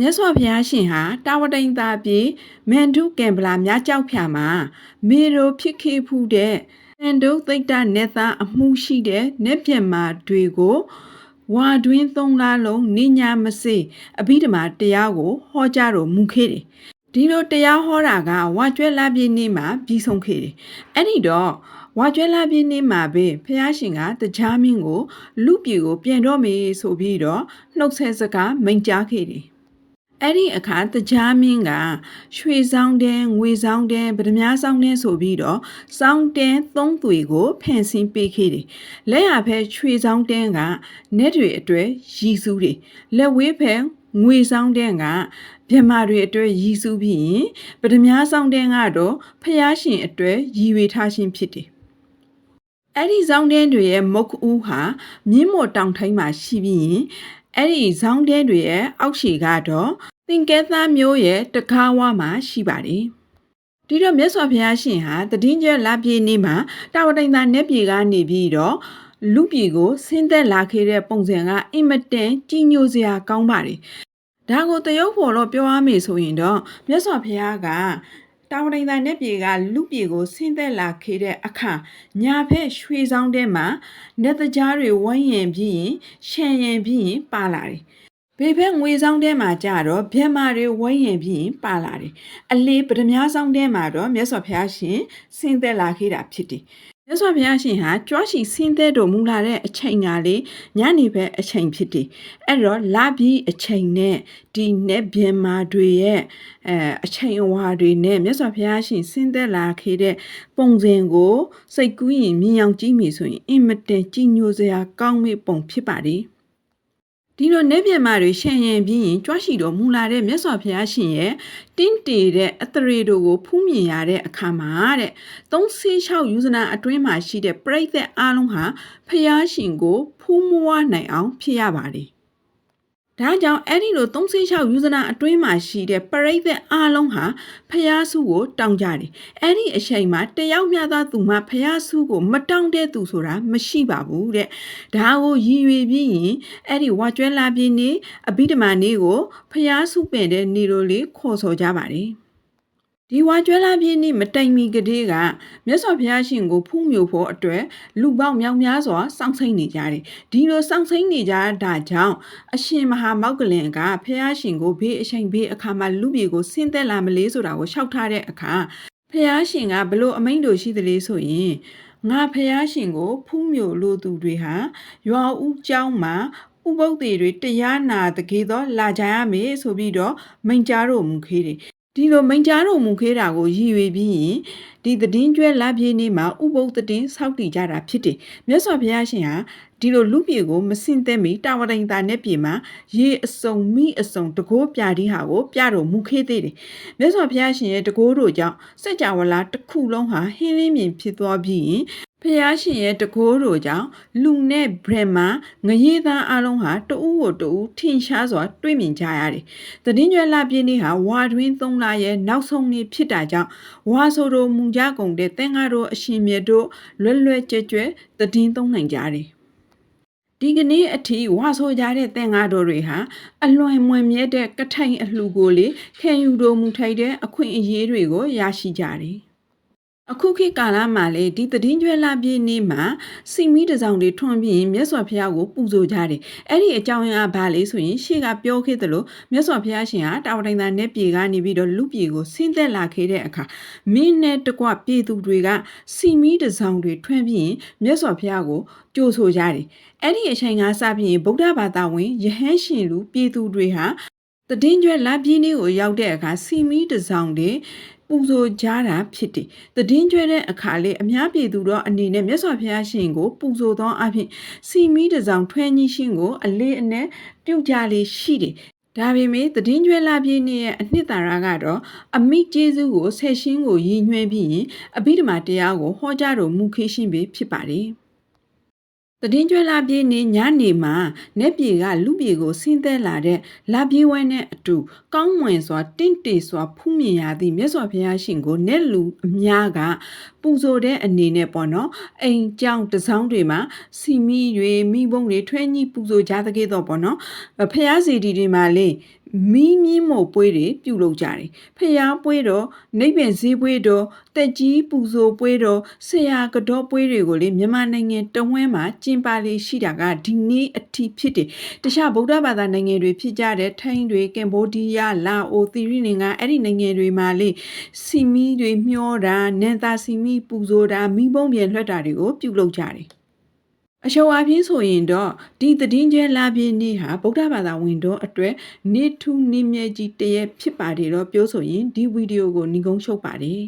မြတ်စွာဘုရားရှင်ဟာတာဝတိန်သာပြေမန်တုကံပလာမြကြောက်ဖြာမှာမေရိုဖြစ်ခေဖူးတဲ့အန်ဒုသိတ္တနေသားအမှုရှိတဲ့နေပြတ်မာတွေကိုဝါတွင်းသုံးလားလုံးနိညာမစေအဘိဓမ္မာတရားကိုဟောကြားတော်မူခဲ့တယ်ဒီလိုတရားဟောတာကဝါကျွဲလာပြည့်နေ့မှာပြီးဆုံးခဲ့တယ်အဲ့ဒီတော့ဝါကျွဲလာပြည့်နေ့မှာပဲဘုရားရှင်ကတရားမင်းကိုလူပြေကိုပြန်တော့မေဆိုပြီးတော့နှုတ်ဆက်စကားမိန့်ကြားခဲ့တယ် အဲ့ဒီအခါတရားမင်းကရွှေဆောင်တဲ့ငွေဆောင်တဲ့ဗဒမားဆောင်တဲ့ဆိုပြီးတော့စောင်းတဲသုံးသွေကိုဖန်ဆင်းပေးခဲ့တယ်။လက်ရဖဲရွှေဆောင်တဲကနက်တွေအတွဲရီစုတယ်။လက်ဝေးဖဲငွေဆောင်တဲ့ကဗြဟ္မာတွေအတွဲရီစုပြီးရင်ဗဒမားဆောင်တဲ့ကတော့ဖျားရှင်အတွဲရည်ဝေထားခြင်းဖြစ်တယ်။အဲ့ဒီဇောင်းတဲတွေရဲ့မုတ်ဦးဟာမြင်းမော်တောင်ထိုင်းမှာရှိပြီးရင် အဲ့ဒီဇောင်းတဲတွေရဲ့အောက်ခြေကတော့သင်္ကဲသားမျိုးရဲ့တကားဝါမှာရှိပါတယ်ဒီတော့မြတ်စွာဘုရားရှင်ဟာတည်င်းကျဲလာပြေနေ့မှာတာဝတိန်သာနက်ပြေကနေပြီးတော့လူပြေကိုဆင်းသက်လာခဲ့တဲ့ပုံစံကအင်မတန်ကြီးညိုစရာကောင်းပါတယ်ဒါကိုတရုပ်ဖို့တော့ပြောရမယ်ဆိုရင်တော့မြတ်စွာဘုရားက တာဝတိန်သာနက်ပြေကလူပြေကိုဆင်းသက်လာခဲ့တဲ့အခါညာဖက်ရွှေဆောင်ထဲမှာလက်တကြားတွေဝိုင်းရင်ပြီးရင်ရှံရင်ပြီးရင်ပါလာတယ်ဘေဘက်ငွေဆောင်ထဲမှာကြတော့ဗျက်မာတွေဝိုင်းရင်ပြီးရင်ပါလာတယ်အလေးပဒမြားဆောင်ထဲမှာတော့မြတ်စွာဘုရားရှင်ဆင်းသက်လာခဲ့တာဖြစ်တယ် မြတ်စွာဘုရားရှင်ဟာကြွားရှိဆင်းသက်တော်မူလာတဲ့အချိန်ကလေညနေဘက်အချိန်ဖြစ်တယ်အဲ့တော့လာပြီးအချိန်နဲ့ဒီနဲ့ဗျက်မာတွေရဲ့အဲအချိန်အဝါတွေနဲ့မြတ်စွာဘုရားရှင်ဆင်းသက်လာခဲ့တဲ့ပုံစံကိုစိတ်ကူးရင်မြင်အောင်ကြည့်မိဆိုရင်အင်မတန်ကြည်ညိုစရာကောင်းမဲ့ပုံဖြစ်ပါတယ် ဒီလိုနေပြမာတွေရှံရင်ပြီးရင်ကြွားရှိတော်မူလာတဲ့မြတ်စွာဘုရားရှင်ရဲ့တင်းတေတဲ့အသရေတို့ကိုဖူးမြင်ရတဲ့အခါမှာတဲ့36ယူဇနာအတွင်းမှာရှိတဲ့ပြိဿအားလုံးဟာဘုရားရှင်ကိုဖူးမွားနိုင်အောင်ဖြစ်ရပါတယ် ဒါကြောင့်အဲ့ဒီလို36ယူဇနာအတွင်းမှာရှိတဲ့ပရိသတ်အားလုံးဟာဖျားစုကိုတောင်းကြတယ်။အဲ့ဒီအချိန်မှာတယောက်မျှသာသူမှဖျားစုကိုမတောင်းတဲ့သူဆိုတာမရှိပါဘူးတဲ့။ဒါကိုရည်ရွယ်ပြီးရင်အဲ့ဒီဝါကျွဲလာပြင်းနေအဘိဓမ္မာနေ့ကိုဖျားစုပင်တဲ့နေ့လိုလေးခေါ်ဆိုကြပါတယ်။ ဒီဝါကျွဲလာပြင်းနေ့မတိုင်မီကလေးကမြတ်စွာဘုရားရှင်ကိုဖူးမြူဖို့အတွက်လူပေါင်းမြောက်များစွာစောင့်ဆိုင်နေကြတယ်။ဒီလိုစောင့်ဆိုင်နေကြတာကြောင့်အရှင်မဟာမောက္ကလင်ကဘုရားရှင်ကိုဘေးအချိန်ဘေးအခါမှာလူပြေကိုဆင်းသက်လာမလေးဆိုတာကိုရှောက်ထားတဲ့အခါဘုရားရှင်ကဘလို့အမိန့်တို့ရှိသလဲဆိုရင်ငါဖះရှင်ကိုဖူးမြူလို့သူတွေဟာရွာဦးကျောင်းမှာဥပုပ်တွေတွေတရားနာတကေတော့လာကြရမယ်ဆိုပြီးတော့မိန့်ကြားတော်မူခဲ့တယ် ဒီလိုမိန့်ကြားတော်မူခဲ့တာကိုရည်ရွယ်ပြီးရင်ဒီသတင်းကျွဲလပြည့်နေ့မှာဥပုပ်သတင်းစောက်တည်ကြတာဖြစ်တယ်မြတ်စွာဘုရားရှင်ဟာဒီလိုလူပြေကိုမစင်သက်မီတာဝတိန်တာနဲ့ပြေမှာရေအစုံမိအစုံတကိုးပြာဒီဟာကိုပြတော်မူခဲ့သေးတယ်မြတ်စွာဘုရားရှင်ရဲ့တကိုးတို့ကြောင့်စัจ java လာတစ်ခုလုံးဟာဟင်းလင်းမြင်ဖြစ်သွားပြီးရင် ဖះရှင်ရဲ့တကိုးတို့ကြောင့်လူနဲ့ဗြဟ္မာငရေသားအလုံးဟာတဦးကိုတဦးထင်ရှားစွာတွေ့မြင်ကြရတယ်။တည်င်းကျွဲလပြည့်နေ့ဟာဝါတွင်သုံးလရဲ့နောက်ဆုံးနေ့ဖြစ်တာကြောင့်ဝါဆိုတို့မူကြကုန်တဲ့သင်္ဃာတို့အရှင်မြတ်တို့လွယ်လွယ်ကြွကြွတည်င်းသုံးနိုင်ကြတယ်။ဒီကနေ့အထိဝါဆိုကြတဲ့သင်္ဃာတော်တွေဟာအလွန်မွန်မြတ်တဲ့ကထိုင်အလှကိုလေခံယူတော်မူထိုက်တဲ့အခွင့်အရေးတွေကိုရရှိကြတယ်။ အခုခေတ်ကာလမှာလေဒီတည်င်းကျွဲလာပြည့်နေ့မှာစီမီတစောင်တွေထွန်းပြီးမြတ်စွာဘုရားကိုပူဇော်ကြတယ်။အဲ့ဒီအကြောင်းအရာဘာလဲဆိုရင်ရှေ့ကပြောခဲ့သလိုမြတ်စွာဘုရားရှင်ဟာတာဝတိုင်သာနဲ့ပြေကနေပြီးတော့လူပြေကိုဆင်းသက်လာခဲ့တဲ့အခါမင်းနဲ့တကွပြည်သူတွေကစီမီတစောင်တွေထွန်းပြီးမြတ်စွာဘုရားကိုကြိုဆိုကြတယ်။အဲ့ဒီအချိန်ကစပြီးဗုဒ္ဓဘာသာဝင်ယဟန်ရှင်လူပြည်သူတွေဟာတည်င်းကျွဲလာပြင်းလေးကိုရောက်တဲ့အခါစီမီတစောင်တွေ ပူဇော်ကြတာဖြစ်တယ်။တည်င်းကျွဲတဲ့အခါလေးအများပြည်သူတော့အနေနဲ့မြတ်စွာဘုရားရှင်ကိုပူဇော်သောအဖြစ်စီမီတစောင်ထွဲကြီးရှင်ကိုအလေးအနက်ပြုတ်ကြလေးရှိတယ်။ဒါပေမဲ့တည်င်းကျွဲလာပြည့်နေ့ရဲ့အနှစ်သာရကတော့အမိကျေးဇူးကိုဆက်ရှင်းကိုရည်ညွှဲပြီးရင်အဘိဓမ္မာတရားကိုဟောကြားတော်မူခေရှင်ပဲဖြစ်ပါတယ်။ တည်င်းကျွဲလာပြေးနေညနေမှာနက်ပြေကလူပြေကိုဆင်းသက်လာတဲ့လာပြေးဝဲနဲ့အတူကောင်းမွန်စွာတင့်တေစွာဖူးမြင်ရသည့်မြတ်စွာဘုရားရှင်ကိုနက်လူအများကပူပူ ဇော်တဲ့အနေနဲ့ပေါ့နော်အိမ်ကြောင်တစောင်းတွေမှာစီမီတွေမိဘုံတွေထွဲညှိပူဇော်ကြတဲ့ကဲတော့ပေါ့နော်ဖျားစီတီတွေမှာလေမီးမြင့်မို့ပွဲတွေပြုလုပ်ကြတယ်ဖျားပွဲတော့နိဗ္ဗာန်ဈေးပွဲတော့တက်ကြီးပူဇော်ပွဲတော့ဆရာကတော့ပွဲတွေကိုလေမြန်မာနိုင်ငံတဝန်းမှာကျင်းပလေရှိတာကဒီနေ့အထိဖြစ်တယ်တခြားဗုဒ္ဓဘာသာနိုင်ငံတွေဖြစ်ကြတဲ့ထိုင်းတွေကမ်ဘောဒီးယားလာအိုသီရိလင်္ကာအဲ့ဒီနိုင်ငံတွေမှာလေစီမီတွေမျောတာနန်တာစီမီပူဇော်တာမိဘုံပြန်လွှတ်တာတွေကိုပြုလုပ်ကြတယ်အရှုံအပြင်းဆိုရင်တော့ဒီသတင်းကျဲလာပြင်းနေ့ဟာဗုဒ္ဓဘာသာဝင်တို့အတွက်နေထူးနေမြဲကြီးတရက်ဖြစ်ပါတယ်တော့ပြောဆိုရင်ဒီဗီဒီယိုကိုညီကုန်းချုပ်ပါတယ်